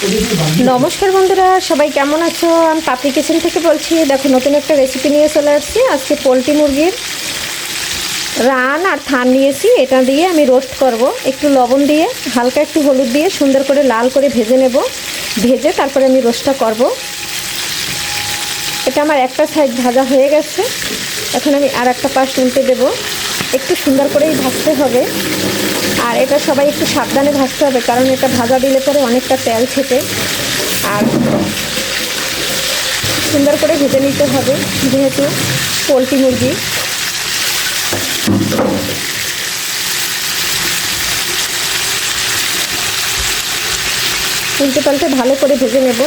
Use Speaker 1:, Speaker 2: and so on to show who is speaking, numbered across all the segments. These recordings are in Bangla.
Speaker 1: নমস্কার বন্ধুরা, সবাই কেমন আছো? আমি পাপড়ি কিচেন থেকে বলছি, দেখো, নতুন একটা রেসিপি নিয়ে চলে আসছি। আজকে পোলট্রি মুরগির রান আর থান নিয়েছি। এটা দিয়ে আমি রোস্ট করব। একটু লবণ দিয়ে, হালকা একটু হলুদ দিয়ে সুন্দর করে লাল করে ভেজে নেব। ভেজে তারপরে আমি রোস্টটা করব। এটা আমার একটা সাইড ভাজা হয়ে গেছে। এখন আমি আর একটা পাশ উল্টে দেবো। একটু সুন্দর করেই ভাজতে হবে। আর এটা সবাই একটু সাবধানে ভাজতে হবে, কারণ এটা ভাজা দিলে পরে অনেকটা তেল ছেটে আর সুন্দর করে ভেজে নিতে হবে, যেহেতু পোলট্রি মুরগি। উল্টে পাল্টে ভালো করে ভেজে নেব।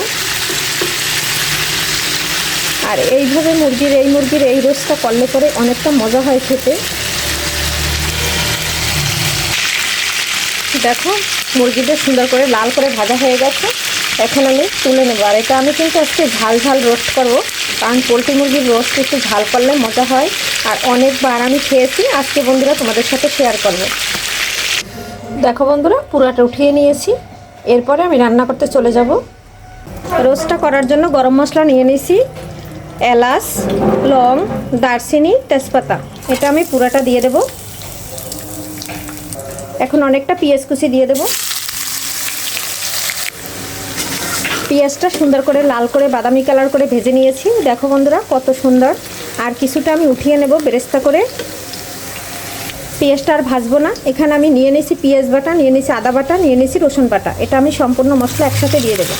Speaker 1: আর এইভাবে মুরগির, এই মুরগির এই রোস্টটা করলে পরে অনেকটা মজা হয় খেতে। দেখো, মুরগিটা সুন্দর করে লাল করে ভাজা হয়ে গেছে। এখন আমি তুলে নেব। আর এটা আমি কিন্তু আজকে ঝাল ঝাল রোস্ট করব। কারণ পোলট্রি মুরগির রোস্ট একটু ঝাল করলে মজা হয়। আর অনেকবার আমি খেয়েছি, আজকে বন্ধুরা তোমাদের সাথে শেয়ার করব। দেখো বন্ধুরা, পুরাটা উঠিয়ে নিয়েছি। এরপরে আমি রান্না করতে চলে যাব। রোস্টটা করার জন্য গরম মশলা নিয়ে নিয়েছি। এলাচ, লং, দারচিনি, তেজপাতা। এটা আমি পুরাটা দিয়ে দেবো। এখন অনেকটা পেঁয়াজ কুচি দিয়ে দেব। পেঁয়াজটা সুন্দর করে লাল করে বাদামি কালার করে ভেজে নিয়েছি। দেখো বন্ধুরা, কত সুন্দর। আর কিছুটা আমি উঠিয়ে নেব বেরেস্তা করে। পেঁয়াজটা আর ভাজবো না। এখানে আমি নিয়ে নিয়েছি পেঁয়াজ বাটা, নিয়ে নিয়েছি আদা বাটা, নিয়ে নিয়েছি রসুন বাটা। এটা আমি সম্পূর্ণ মশলা একসাথে দিয়ে দেবো।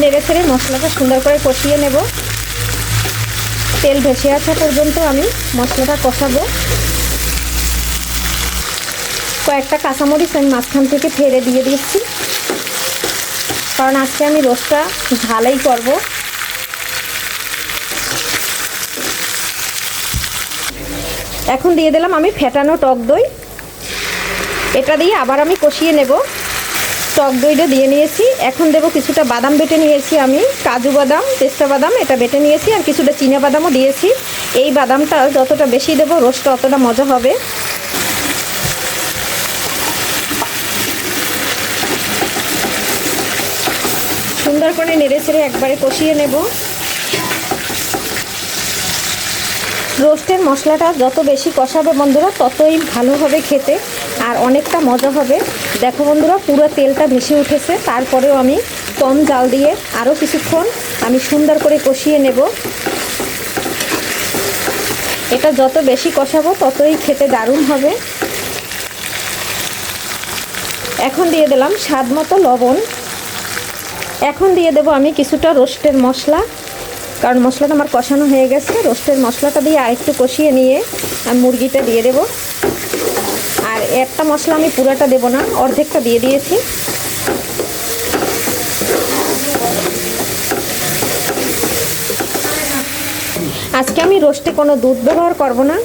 Speaker 1: নেড়ে ছেড়ে মশলাটা সুন্দর করে কষিয়ে নেব। তেল ভেসে আসা পর্যন্ত আমি মশলাটা কষাবো। কয়েকটা কাঁচামরিচ আমি মাঝখান থেকে ফেলে দিয়ে দিচ্ছি। কারণ আজকে আমি রোস্টটা ঝালেই করব। এখন দিয়ে দিলাম আমি ফেটানো টক দই। এটা দিয়ে আবার আমি কষিয়ে নেব। টক দইটা দিয়ে নিয়েছি। এখন দেব কিছুটা বাদাম বেটে নিয়েছি আমি। কাজু বাদাম, পেস্তা বাদাম, এটা বেটে নিয়েছি। আর কিছুটা চীনা বাদামও দিয়েছি। এই বাদামটা যতটা বেশি দেবো রোস্টটা অতটা মজা হবে। সুন্দর করে নেড়ে ছেড়ে একবারে কষিয়ে নেব। রোস্টের মশলাটা যত বেশি কষাবে বন্ধুরা, ততই ভালো হবে খেতে আর অনেকটা মজা হবে। দেখো বন্ধুরা, পুরো তেলটা ভেসে উঠেছে। তারপরেও আমি কম জাল দিয়ে আরও কিছুক্ষণ আমি সুন্দর করে কষিয়ে নেব। এটা যত বেশি কষাবো, ততই খেতে দারুণ হবে। এখন দিয়ে দিলাম স্বাদ মতো লবণ। এখন দিয়ে দেবো আমি কিছুটা রোস্টের মশলা, কারণ মশলাটা আমার কষানো হয়ে গেছে। রোস্টের মশলাটা দিয়ে আরেকটু কষিয়ে নিয়ে আমি মুরগিটা দিয়ে দেব। আর একটা মশলা আমি পুরাটা দেব না, অর্ধেকটা দিয়ে দিয়েছি। আজকে আমি রোস্টে কোনো দুধ ব্যবহার করব না।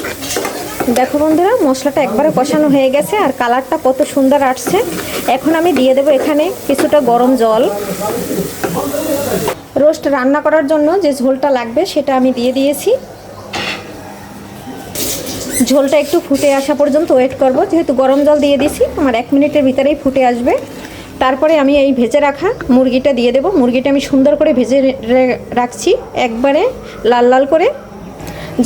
Speaker 1: দেখো বন্ধুরা, মশলাটা একবারে কষানো হয়ে গেছে আর কালারটা কত সুন্দর আসছে। এখন আমি দিয়ে দেবো এখানে কিছুটা গরম জল। রোস্ট রান্না করার জন্য যে ঝোলটা লাগবে সেটা আমি দিয়ে দিয়েছি। ঝোলটা একটু ফুটে আসা পর্যন্ত ওয়েট করব, যেহেতু গরম জল দিয়ে দিয়েছি আমার এক মিনিটের ভিতরেই ফুটে আসবে। তারপরে আমি এই ভেজে রাখা মুরগিটা দিয়ে দেবো। মুরগিটা আমি সুন্দর করে ভেজে রাখছি, একবারে লাল লাল করে।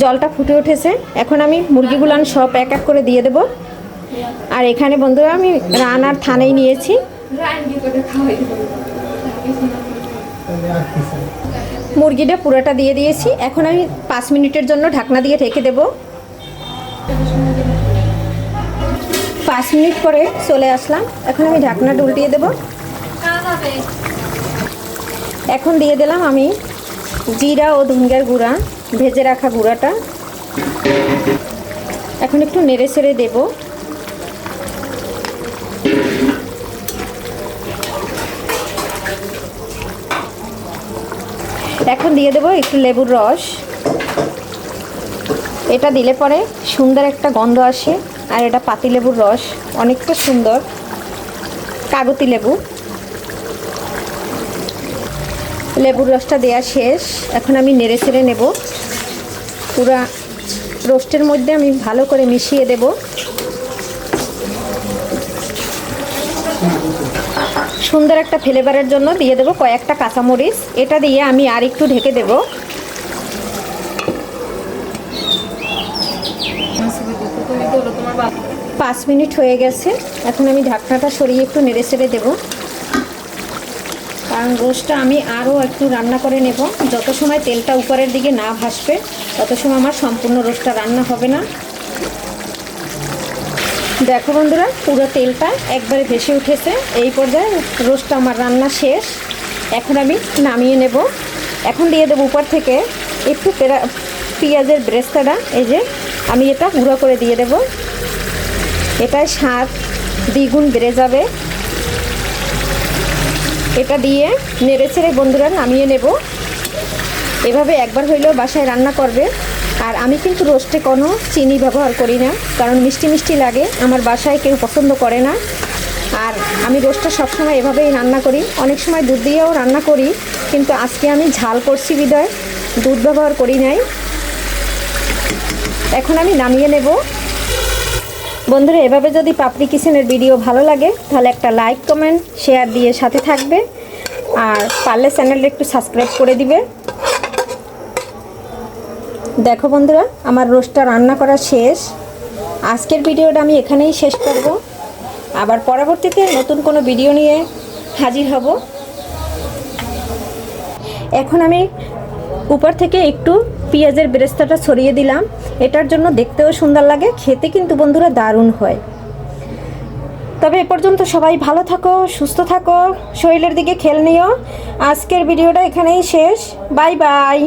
Speaker 1: জলটা ফুটে উঠেছে। এখন আমি মুরগিগুলো সব এক এক করে দিয়ে দেব। আর এখানে বন্ধুরা আমি রান আর থানেই নিয়েছি। মুরগিটা পুরোটা দিয়ে দিয়েছি। এখন আমি পাঁচ মিনিটের জন্য ঢাকনা দিয়ে ঢেকে দেব। পাঁচ মিনিট পরে চলে আসলাম। এখন আমি ঢাকনাটা উল্টিয়ে দেব। এখন দিয়ে দিলাম আমি জিরা ও ধুঙ্গার গুঁড়া। ভেজে রাখা গুঁড়াটা। এখন একটু নেড়ে ছেড়ে দেবো। এখন দিয়ে দেবো একটু লেবুর রস। এটা দিলে পরে সুন্দর একটা গন্ধ আসে, আর এটা পাতি লেবুর রস, অনেকটা সুন্দর। কাগতি লেবু। লেবুর রসটা দেওয়া শেষ। এখন আমি নেড়ে ছেড়ে নেব। পুরা রোস্টের মধ্যে আমি ভালো করে মিশিয়ে দেব। সুন্দর একটা ফ্লেভারের জন্য দিয়ে দেবো কয়েকটা কাঁচামরিচ। এটা দিয়ে আমি আর একটু ঢেকে দেব। পাঁচ মিনিট হয়ে গেছে। এখন আমি ঢাকনাটা সরিয়ে একটু নেড়ে চেড়ে দেবো। কারণ রোস্টটা আমি আরও একটু রান্না করে নেব। যত সময় তেলটা উপরের দিকে না ভাসবে, তত সময় আমার সম্পূর্ণ রোস্টটা রান্না হবে না। দেখো বন্ধুরা, পুরো তেলটা একবারে ভেসে উঠেছে। এই পর্যায়ে রোস্টটা আমার রান্না শেষ। এখন আমি নামিয়ে নেব। এখন দিয়ে দেবো উপর থেকে একটু পেরা পেঁয়াজের ব্রেস্তাটা। এই যে, আমি এটা গুঁড়ো করে দিয়ে দেব। এটায় স্বাদ দ্বিগুণ বেড়ে যাবে। এটা দিয়ে নেড়ে ছেড়ে বন্ধুরা নামিয়ে নেব। এভাবে একবার হইলেও বাসায় রান্না করবে। আর আমি কিন্তু রোস্টে কোনো চিনি ব্যবহার করি না, কারণ মিষ্টি মিষ্টি লাগে, আমার বাসায় কেউ পছন্দ করে না। আর আমি রোস্টটা সবসময় এভাবেই রান্না করি। অনেক সময় দুধ দিয়েও রান্না করি, কিন্তু আজকে আমি ঝাল করছি বিদায়, দুধ ব্যবহার করি নাই। এখন আমি নামিয়ে নেব। বন্ধুরা, এভাবে যদি পাপড়ি কিচেনের ভিডিও ভালো লাগে, তাহলে একটা লাইক, কমেন্ট, শেয়ার দিয়ে সাথে থাকবে। আর পারলে চ্যানেলটা একটু সাবস্ক্রাইব করে দিবে। দেখো বন্ধুরা, আমার রোস্টটা রান্না করা শেষ। আজকের ভিডিওটা আমি এখানেই শেষ করব। আবার পরবর্তীতে নতুন কোনো ভিডিও নিয়ে হাজির হব। এখন আমি উপর থেকে একটু পেঁয়াজের বেরেস্তাটা ছড়িয়ে দিলাম। এটার জন্য দেখতেও সুন্দর লাগে, খেতে কিন্তু বন্ধুরা দারুণ হয়। তবে এ পর্যন্ত সবাই ভালো থাকো, সুস্থ থাকো, শরীরের দিকে খেল নিও। আজকের ভিডিওটা এখানেই শেষ। Bye bye.